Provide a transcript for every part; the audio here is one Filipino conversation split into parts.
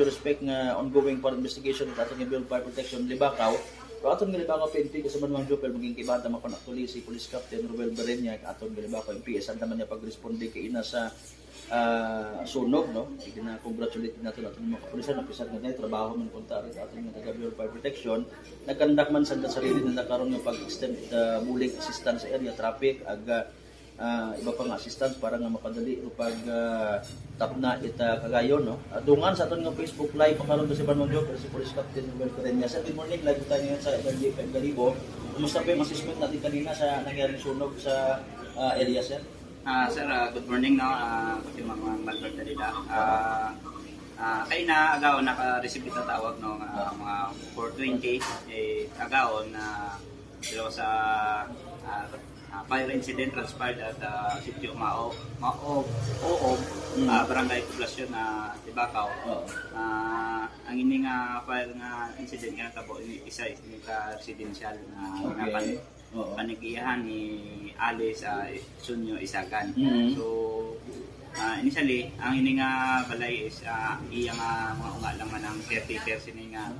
due respect nga ongoing for investigation at atong bill fire protection libakaw. Pero atong libakaw PNP kasama naman Jopel maging kibata makon actually si Police Captain Ruel Barenya atong libakaw PS ang naman niya pagresponde kay ina sa ah, sunog no. Sige na congratulate nato nato mga kapulisan na pisag nga trabaho man punta rin atong mga taga Bureau Fire Protection. Nagkandak man sa sarili nila karon nga pag-extend uh, muling assistance sa area traffic aga ah, iba pang assistance para nga makadali upag uh, tapna ita kagayon no. Uh, dungan sa aton nga Facebook live pa karon si Banong Joker si Police Captain Ruel Carenya. Sa good morning live tayo ngayon sa FNG Galibo. Kumusta yung assessment natin kanina sa nangyaring sunog sa ah, area sir? Ah, sir, ah, good morning no. Ah, kasi mga Malbert Dalila. Ah, ah, kay na agaw naka-receive ito tawag no ah, mga 420 eh agaw na dalawa sa ah, ah, fire incident transpired at uh, Sitio Mao Mao Oo Mm. ah, barangay poblasyon na Tibakaw. Oo. Ah, ang ini nga fire nga incident nga tabo ini isa ini ka residential na Okay. okay. Oo. panigihan ni Ali sa Sunyo Isagan. Mhm. So, ah, initially, ang ini nga balay is uh, iya nga mga unga lang man ang caretaker sini nga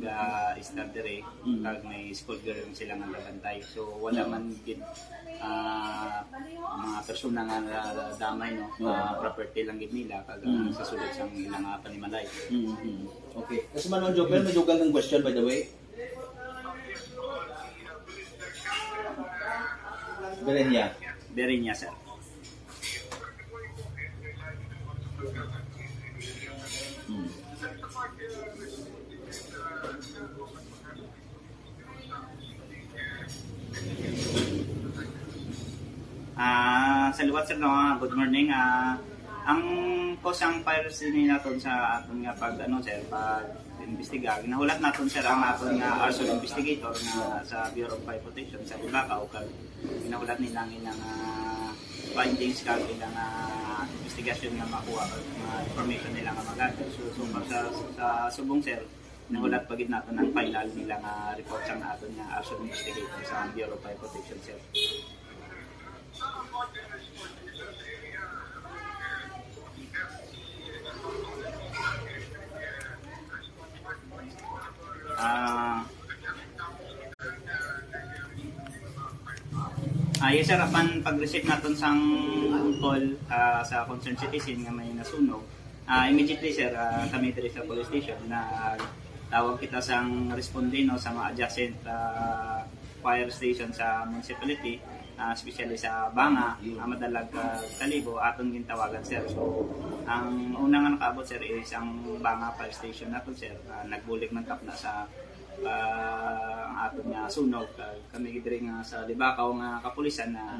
ga start dire Mhm. kag may school girl sila nga gabantay. So, wala man gid ah, mga persona nga na- damay no. Ah, property lang gid nila kag ah, Mhm. sa sulod sa ilang nga panimalay. Mhm. Okay. Kasi Manon Joker, may dugang ng question by the way. Berenya. Dere niya sir. Sa liwat sir no, good morning. Ah, ang kusang piracy ni naton sa aton nga pag ano sir, pag investiga, ginahulat naton sir ang aton nga arson investigator nga sa Bureau of Fire Protection sa Ibakaw kag ginahulat nila ang ilang ah, findings kag ilang uh, investigasyon nga makuha kag information nila nga magather. So, so sa, sa subong sir, nahulat pagid naton ang final nila nga report sa aton nga arson investigator sa Bureau of Fire Protection sir. Ah. Ah, yes sir, apan pag-receive naton sang call ah, sa concerned citizen nga may nasunog, ah, immediately sir, ah, kami diri sa police station na tawag kita sang responde no sa mga adjacent ah, fire station sa municipality, ah, especially sa Banga, ah, madalag ah, Kalibo, aton gintawagan sir. So, ang unang nga nakaabot sir is ang Banga Fire Station nato sir, ah, nagbulig man tap na sa ah, ang aton nga sunog Kag kami diri nga sa Libakaw nga kapulisan na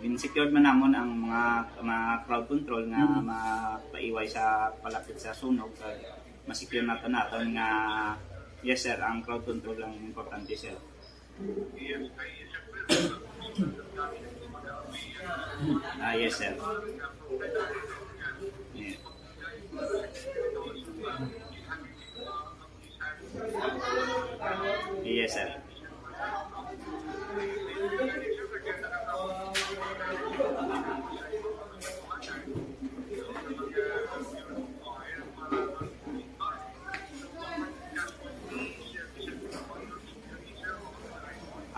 in-secured man namon ang mga mga crowd control nga Mm. mapaiway sa palapit sa sunog kag ma-secure nato naton nga yes sir ang crowd control lang importante sir ah sir Yeah. Yes, sir.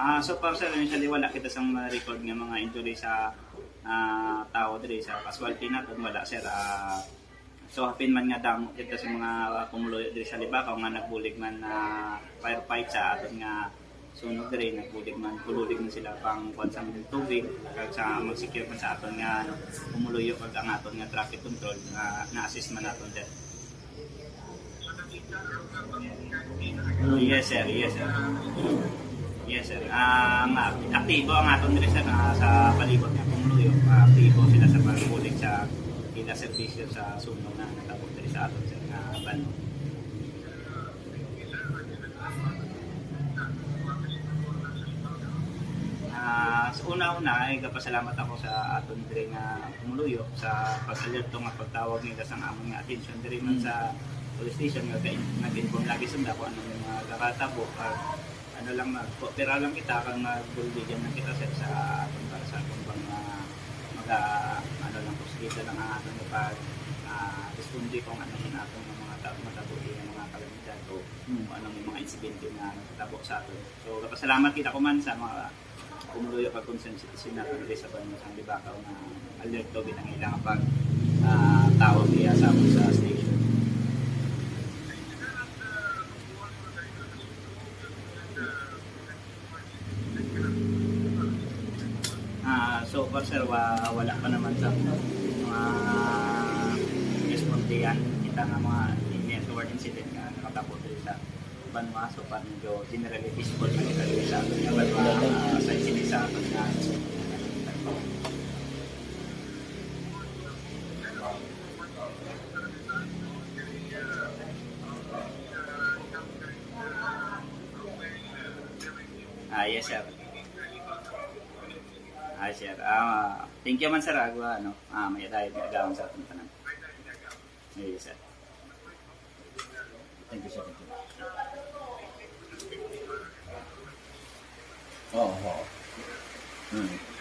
Ah, so far sir, initially wala kita sang ma-record nga mga injury sa ah, tao diri sa casualty naton wala sir. Ah, so hapin man nga damo kita sa mga kumuloy diri sa Libakaw nga nagbulig man na firefight sa aton nga sunog diri nagbulig man kululig man sila pang kuan sa tubig kag sa mag-secure man sa aton nga ano, kumuluyo kag ang aton nga traffic control nga na-assist man naton diri. Yes sir, yes sir. Yes sir. Ah, nga aktibo ang aton diri sir ah, sa palibot nga Pumuluyo. Ah, aktibo sila sa pagbulig sa ila serbisyo sa sunog na natabog diri sa aton sir nga bano. Ah, sa una-una ay kapasalamat ako sa aton diri nga Pumuluyo sa pag-alerto nga pagtawag nila sa among nga attention diri man sa police station nga nag-inform lagi sila kung ano yung mga kakatabo kag ano lang mag-opera lang kita kang magbulbigan lang kita sir sa aton para sa aton bang uh, mag ano lang prosecutor lang ang aton pag uh, responde kung ano man ato ng mga tao matabuhi ng mga kalamidad o Hmm. kung anong mga insidente na nagtabo sa ato. So kapasalamat kita ko man sa mga umuloy pag citizen natin diri sa Banyo sa Libakaw na alert to bitang ilang pag ah, tawag niya sa sa station. Ah, so far sir, wa, wala pa naman sa mga respondihan kita nga mga in- toward incident nga nakatapos dito sa Banwa. So far medyo generally peaceful na kita dito sa atin nga Banwa ah, sa incident sa atin Ah, yes sir. Ah, sir. Ah, thank you man sir. Agwa, ano, ah, may dahil nagawang sa ating tanan. Yes, sir. Thank you, sir. Thank you. Oo, oo. Hmm. Oo.